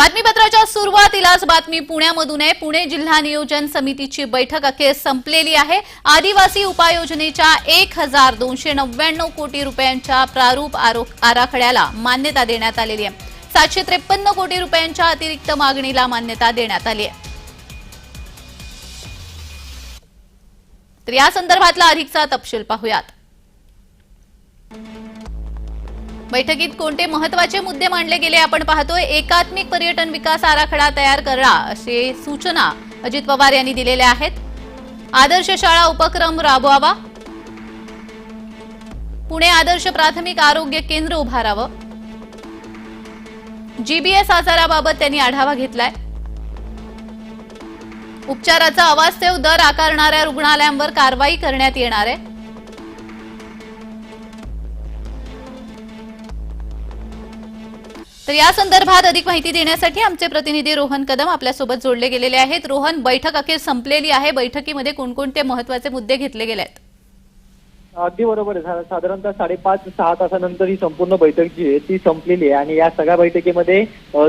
बातमीपत्राच्या सुरुवातीलाच बातमी पुण्यामधून आहे. पुणे जिल्हा नियोजन समितीची बैठक अखेर संपलेली आहे. आदिवासी उपाययोजनेच्या एक हजार दोनशे नव्याण्णव कोटी रुपयांच्या प्रारूप आरो- आराखड्याला मान्यता देण्यात आलेली आहे. सातशे त्रेपन्न कोटी रुपयांच्या अतिरिक्त मागणीला मान्यता देण्यात आली आहे. तर या संदर्भातला अधिकचा तपशील पाहूयात. बैठकीत कोणते महत्त्वाचे मुद्दे मांडले गेले आपण पाहतोय. एकात्मिक पर्यटन विकास आराखडा तयार करा असे सूचना अजित पवार यांनी दिलेल्या आहेत. आदर्श शाळा उपक्रम राबवावा. पुणे आदर्श प्राथमिक आरोग्य केंद्र उभारावं. जीबीएस आजाराबाबत त्यांनी आढावा घेतलाय. उपचाराचा अवास्तव दर आकारणाऱ्या रुग्णालयांवर कारवाई करण्यात येणार आहे. तर या संदर्भात अधिक माहिती देण्यासाठी आमचे प्रतिनिधी रोहन कदम आपल्यासोबत जोडले गेलेले आहेत. रोहन बैठक अखेर संपलेली आहे. बैठकीमध्ये कोणकोणते महत्त्वाचे मुद्दे घेतले गेले आहेत? अगदी बरोबर आहे. साधारणतः साडेपाच सहा तासानंतर ही संपूर्ण बैठक जी आहे ती संपलेली आहे. आणि या सगळ्या बैठकीमध्ये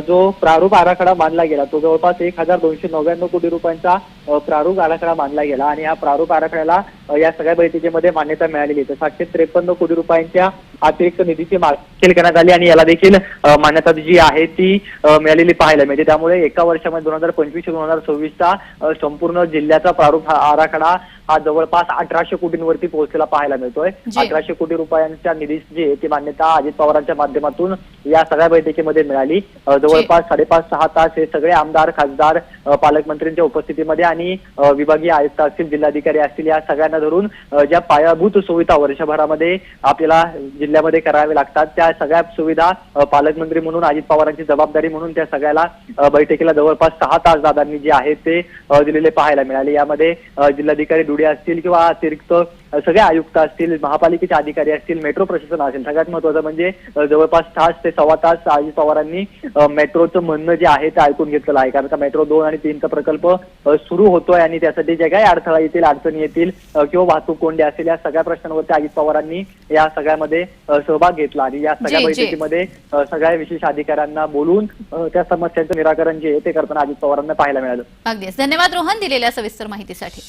जो प्रारूप आराखडा मानला गेला तो जवळपास एक हजार दोनशे नव्याण्णव कोटी रुपयांचा प्रारूप आराखडा मानला गेला आणि या प्रारूप आराखड्याला या सगळ्या बैठकीमध्ये मान्यता मिळालेली. आहे तर सातशे त्रेपन्न कोटी रुपयांच्या अतिरिक्त निधीची मागणी करण्यात आली आणि याला देखील मान्यता जी आहे ती मिळालेली पाहायला मिळते. त्यामुळे एका वर्षामध्ये दोन हजार पंचवीस दोन हजार सव्वीसचा संपूर्ण जिल्ह्याचा प्रारूप आराखडा हा जवळपास अठराशे कोटींवरती पोहोचलेला पाहायला मिळतोय. अठराशे कोटी रुपयांच्या निधी जी आहे ती मान्यता अजित पवारांच्या माध्यमातून या सगळ्या बैठकीमध्ये मिळाली. जवळपास साडेपाच सहा तास हे सगळे आमदार खासदार पालकमंत्र्यांच्या उपस्थितीमध्ये आणि विभागीय आयुक्त असतील जिल्हाधिकारी असतील या सगळ्यांना धरून ज्या पायाभूत सुविधा वर्षभरामध्ये आपल्याला जिल्ह्यामध्ये कराव्या लागतात त्या सगळ्या सुविधा पालकमंत्री म्हणून अजित पवारांची जबाबदारी म्हणून त्या सगळ्याला बैठकीला जवळपास सहा तास दादांनी जे आहेत ते दिलेले पाहायला मिळाले. यामध्ये जिल्हाधिकारी धुळे असतील किंवा अतिरिक्त सगळे आयुक्त असतील महापालिकेचे अधिकारी असतील मेट्रो प्रशासन असेल सगळ्यात महत्वाचं म्हणजे जवळपास तास ते सव्वा तास अजित पवारांनी मेट्रोचं म्हणणं जे आहे ते ऐकून घेतलेलं आहे. कारण का मेट्रो दोन आणि तीनचा प्रकल्प सुरू होतोय आणि त्यासाठी जे काही अडथळा येतील अडचणी येतील किंवा वाहतूक कोंडी असेल या सगळ्या प्रश्नांवरती अजित पवारांनी या सगळ्यामध्ये सहभाग घेतला आणि या सगळ्या. बैठकीमध्ये सगळ्या विशेष अधिकाऱ्यांना बोलून त्या समस्यांचं निराकरण जे आहे ते करताना अजित पवारांना पाहायला मिळालं. अगदीच. धन्यवाद रोहन दिलेल्या सविस्तर माहितीसाठी.